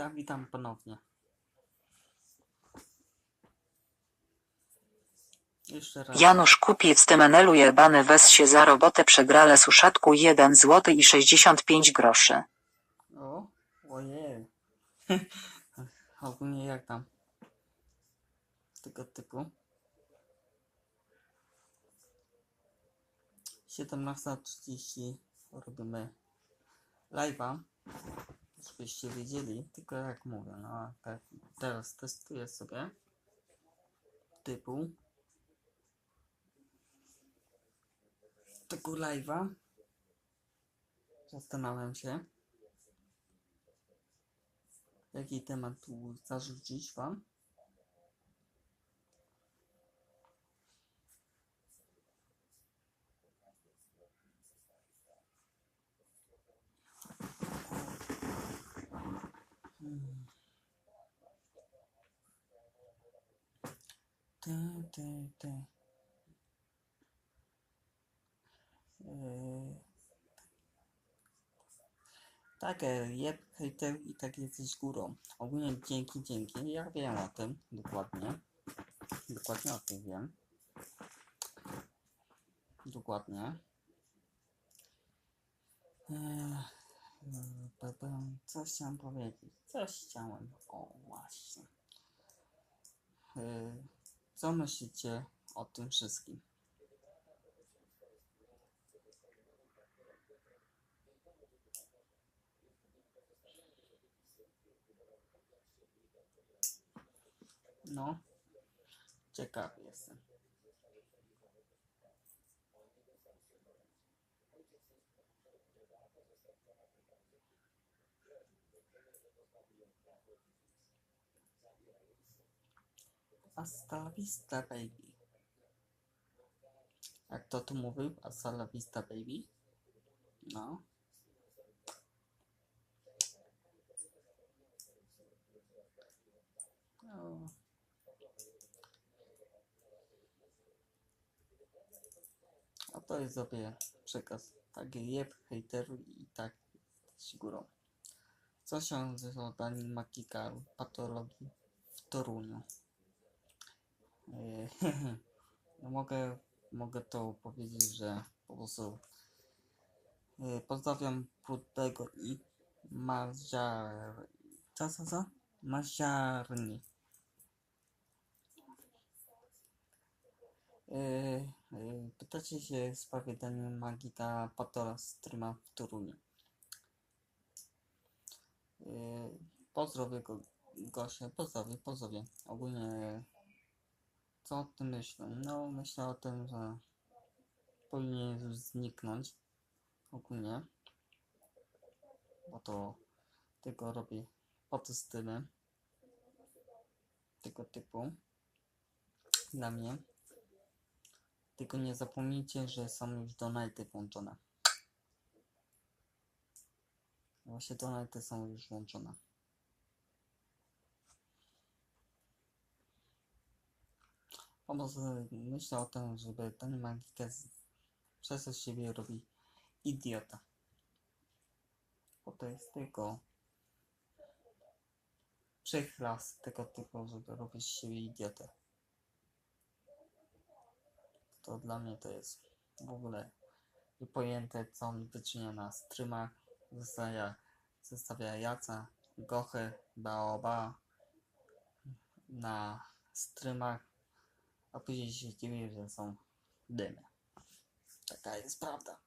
Witam, witam ponownie. Jeszcze raz. Janusz Kupiec Tymenelu jebany wez się za robotę przegrale suszatku 1 zł i 65 groszy. O, ojej. Ogólnie jak tam? Tego typu. 17.30 robimy live'a, żebyście wiedzieli, tylko jak mówię, no tak teraz testuję sobie typu tego live'a. Zastanawiam się, jaki temat tu zarzucić wam. Ty, ty, ty. Yy. Tak, e, jeb hejter i tak jesteś górą. Ogólnie dzięki, dzięki. Ja wiem o tym dokładnie. Dokładnie o tym wiem. Dokładnie. E, p- Coś chciałem powiedzieć. Coś chciałem. O, właśnie. E, Co myślicie o tym wszystkim? No, ciekawy jestem. Hasta vista, baby. Jak to tu mówił? Hasta la vista, baby? No. O. A to jest sobie przekaz. Taki jeb hejteru i tak z górą. Co się z Dani Makika patologii w Toruniu? No mogę, mogę to powiedzieć, że po prostu yy, pozdrawiam Brudnego i Maziar... Co, co, co? Maziarni. Yy, pytacie się w sprawie Daniela Magita Patora streama w Toruniu. Pozdrowię go, Gosię, pozdrowię, pozdrowię. Ogólnie co o tym myślę? No myślę o tym, że powinien już zniknąć ogólnie. Bo to tylko robię potestyny tego typu dla mnie. Tylko nie zapomnijcie, że są już donaty włączone. Właśnie donaty są już włączone. Prostu myślę o tym, żeby ten magikę przez siebie robi idiota. Bo to jest tylko przychlas tego typu, żeby robić siebie idiotę. To dla mnie to jest w ogóle niepojęte, co on wyczynia na streamach. Zostawia, zostawia Jaca, Baoba na streamach, a później się dziwię, że są dymy. Taka jest prawda.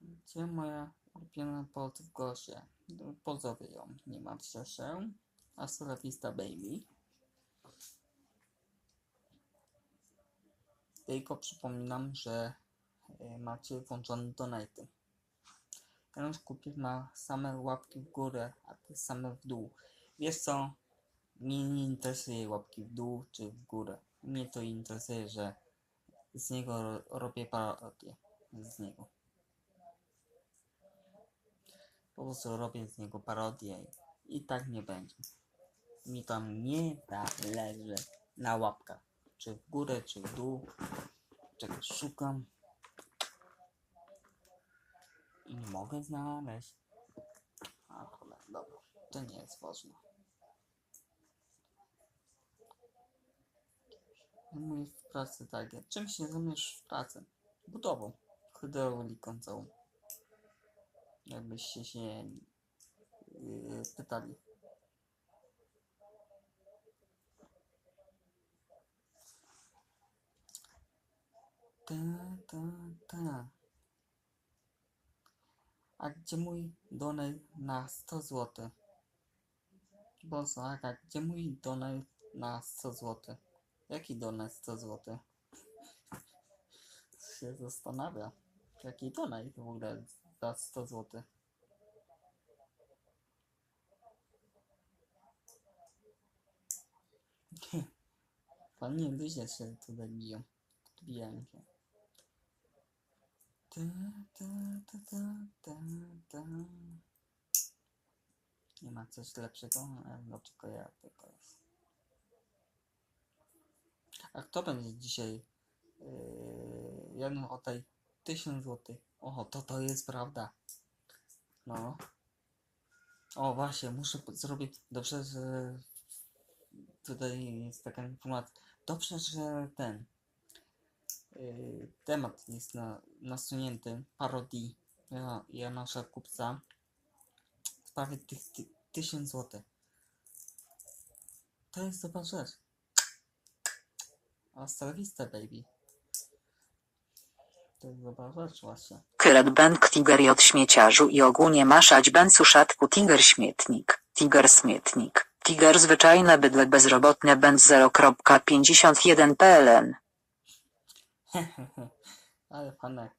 Gdzie moja ulubiona pod w gosie? Pozowie ją, nie martw się. Hasta la vista, baby. Tylko przypominam, że y, macie włączone donaty. Janusz Kupiec ma same łapki w górę, a ty same w dół. Wiesz co? Mnie nie interesuje łapki w dół czy w górę. Mnie to interesuje, że z niego ro robię parodię. Z niego. Po prostu robię z niego parodię i tak nie będzie. Mi tam nie zależy na łapkach. Czy w górę, czy w dół. Czegoś szukam. I nie mogę znaleźć. A cholera, dobra. To nie jest ważne. Mój w pracy tak. jak- Czym się zajmujesz w pracy? Budową. Hydrauliką całą. Jakbyście się yy, pytali. Ta, ta, ta. A gdzie mój donate na 100 zł? Bo Zaga, gdzie mój donate na 100 zł? Jaki donate 100 zł? się zastanawia. Jaki donate w ogóle za 100 zł? Fajnie ludzie się tutaj biją. Bijają się. Ta, ta, ta, ta. Nie ma coś lepszego? E, No tylko ja tylko jest. A kto będzie dzisiaj yy, jeden o tej 1000 zł? Oho, to to jest prawda. No. O właśnie, muszę zrobić. Dobrze, że tutaj jest taka informacja. Dobrze, że ten temat jest na, nasunięty parodii ja, Janusza Kupca w sprawie tych ty, 1000 zł. To jest dobra rzecz. A stawista baby. To jest dobra rzecz właśnie. Kyret bęk tiger od śmieciarzu i ogólnie maszać ben suszatku tiger śmietnik, tiger śmietnik, tiger zwyczajne bydle bezrobotne ben 0.51 pln. Ale fajne.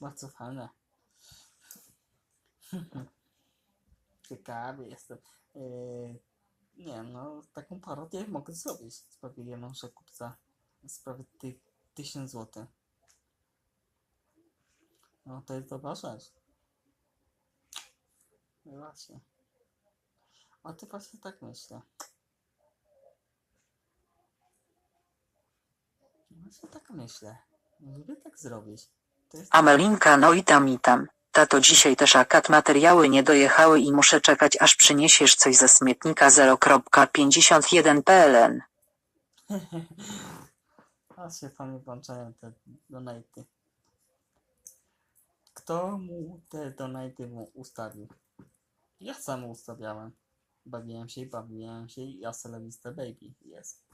Bardzo fajne. Ciekawy jestem. Yy, nie no, taką parodię mogę zrobić w sprawie Janusza Kupca. W sprawie tych 1000 zł. No to jest dobra rzecz. No Właśnie. A ty właśnie tak myślę. Właśnie tak myślę. Żeby tak zrobić. To jest Amelinka no i tam i tam. Tato dzisiaj też akat materiały nie dojechały i muszę czekać aż przyniesiesz coś ze śmietnika 0.51 pln. A się panie włączają te donaty. Kto mu te donaty mu ustawił? Ja sam ustawiałem. Bawiłem się i bawiłem się i ja Celebista Baby jest.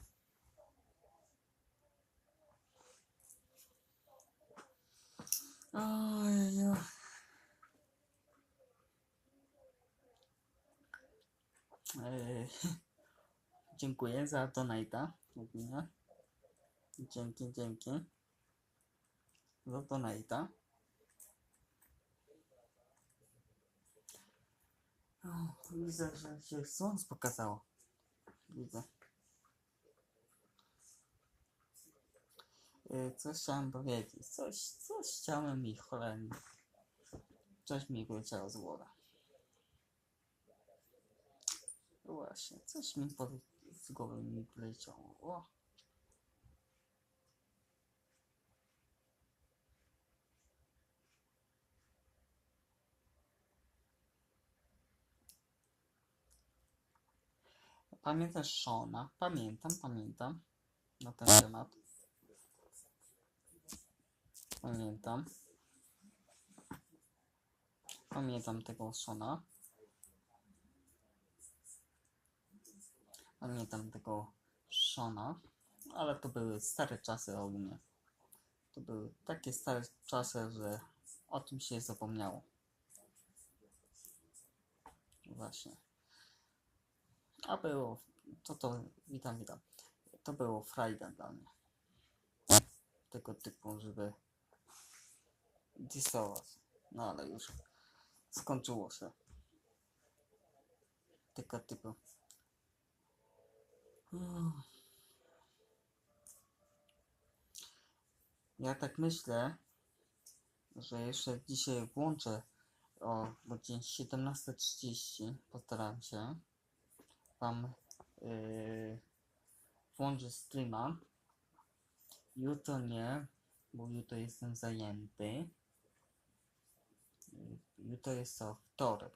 Ojej. Ej, Dziękuję za donata. Dzięki, dzięki. Za donata. Widzę, że się słońce pokazało. Widzę. Coś chciałem powiedzieć. Coś, coś chciałem mi cholernie. Coś mi wyleciało z głowy. Właśnie, coś mi pod, z głowy mi wyleciało. O. Pamiętasz Shona? Pamiętam, pamiętam. Na ten temat. Pamiętam. Pamiętam tego Shona. Pamiętam tego Shona. Ale to były stare czasy ogólnie. To były takie stare czasy, że o tym się zapomniało. Właśnie. A było, to to, witam, witam. To było frajda dla mnie. Tego typu, żeby disować. No ale już skończyło się. Tego typu. Ja tak myślę, że jeszcze dzisiaj włączę o godzinie 17.30 postaram się wam yy, włączyć streama. Jutro nie, bo jutro jestem zajęty. Jutro jest to wtorek.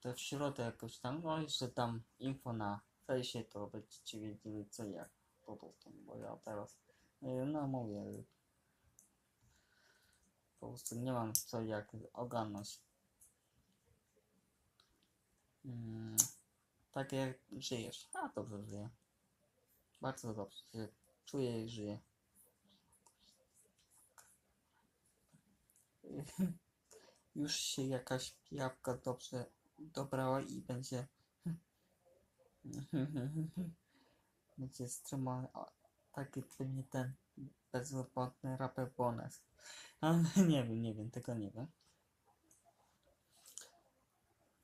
To w środę jakoś tam, no jeszcze tam info na fejsie, to będziecie wiedzieli co jak po prostu, bo ja teraz, yy, no mówię, po prostu nie mam co jak ogarnąć. Mm, tak jak żyjesz. A dobrze żyję. Bardzo dobrze się czuję i żyję. Już się jakaś jabłka dobrze dobrała i będzie będzie streamował taki pewnie ten bezrobotny raper bonus. Ale nie wiem, nie wiem, tego nie wiem.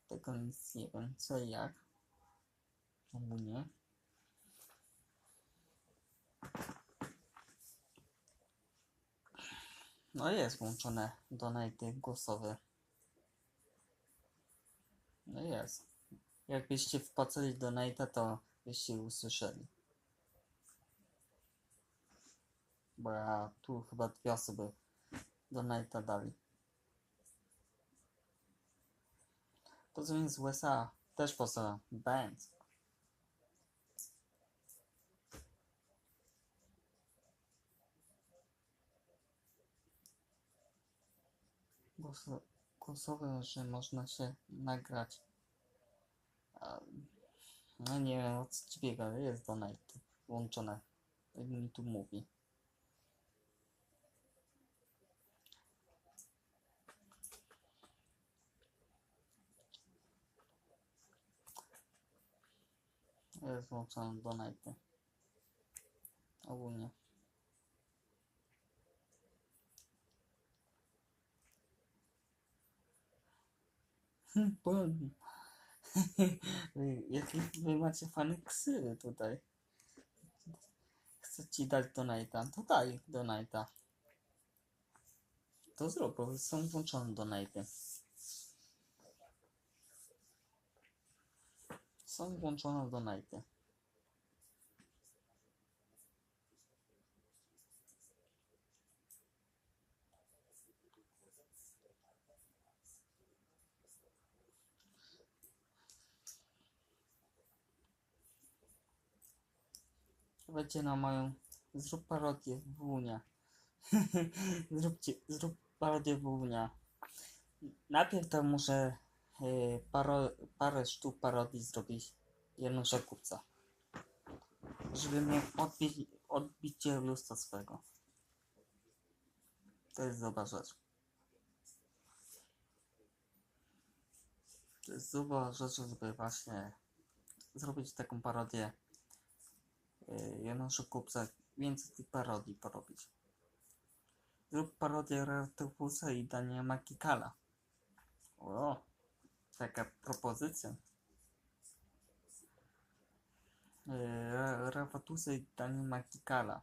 Tego nic nie wiem, co i jak. Ogólnie. No jest włączone donate głosowe. No jest. Jakbyście wpłacali donate, to byście usłyszeli. Bo ja tu chyba dwie osoby donate dali. To co z USA też poza band. Głosowe, że można się nagrać. No nie wiem o co ci biega, ale jest donate włączone. Mi tu mówi. Jest włączone donate. Ogólnie. Bon. Wy- Jakie wy macie fajne ksywy tutaj. Chcę ci dać donate'a, to daj donate'a. To zrób, bo są włączone donate'y. Są włączone donate'y. Będzie na moją. Zrób parodię Wunia. Zróbcie, zrób parodię Wunia. Najpierw to muszę y, paro, parę sztuk parodii zrobić Janusza Kupca. Żeby mnie odbić, odbicie lusta swego. To jest dobra rzecz. To jest dobra rzecz, żeby właśnie zrobić taką parodię y, Janusza Kupca. Więcej tych parodii porobić. Zrób parodię Rartepusa i Dania Makikala. O, taka propozycja. Ra- Rawatusa i Dani Makikala.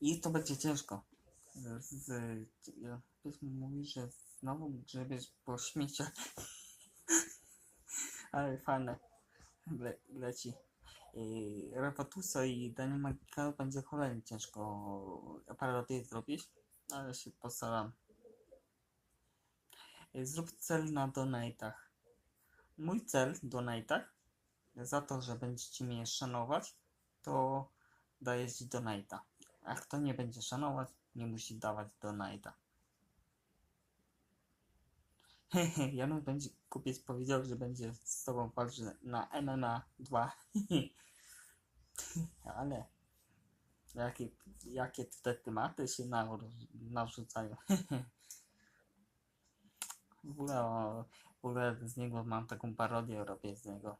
I to będzie ciężko. Z, z, z, mówi, że znowu grzebiesz po śmieciach. Ale fajne. Le, leci. Rawatusa i Dani Makikala będzie cholernie ciężko parodię zrobić, ale się postaram. Zrób cel na donatach. Mój cel w donatach za to, że będziecie mnie szanować, to daję ci donate'a. A kto nie będzie szanować, nie musi dawać donate'a. Janusz będzie kupiec powiedział, że będzie z tobą walczył na MMA 2. Ale jakie, jakie te tematy się narzucają. w, ogóle, o, w ogóle z niego mam taką parodię, robię z niego.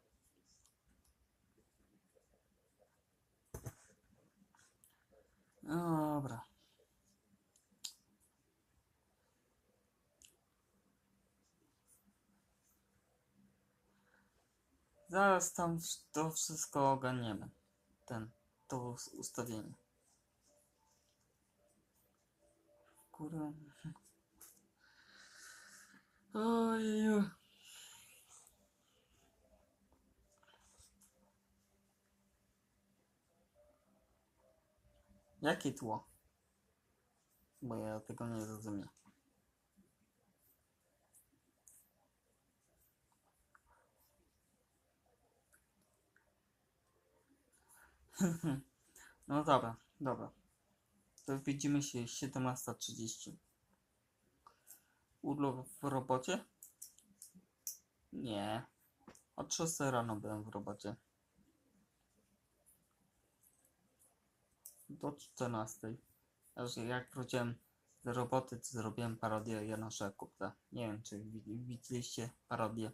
Dobra. Zaraz tam to wszystko ogarniemy. Ten, to us- ustawienie. Kurwa. Ojeju. Jakie tło? Bo ja tego nie rozumiem. No dobra, dobra. To widzimy się 17.30. Urlop w robocie? Nie. Od 6 rano byłem w robocie. Do 14. Aż jak wróciłem z roboty, to zrobiłem parodię Janusza Kupca. Nie wiem, czy wi- widzieliście parodię.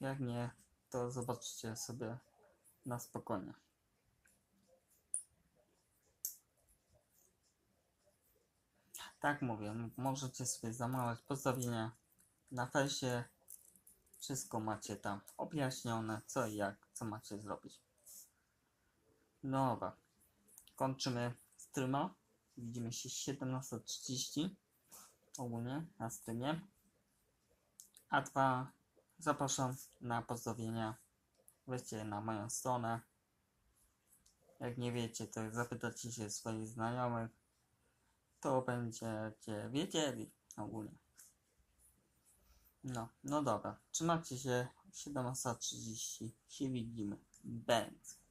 Jak nie, to zobaczcie sobie na spokojnie. Tak mówię, możecie sobie zamawiać pozdrowienia na fejsie. Wszystko macie tam objaśnione, co i jak, co macie zrobić. Dobra, kończymy streama. Widzimy się 17.30 ogólnie na streamie. A dwa zapraszam na pozdrowienia. Weźcie na moją stronę. Jak nie wiecie, to zapytacie się swoich znajomych. To będziecie wiedzieli ogólnie. No, no dobra. Trzymajcie się. 17.30 się widzimy. Bęc.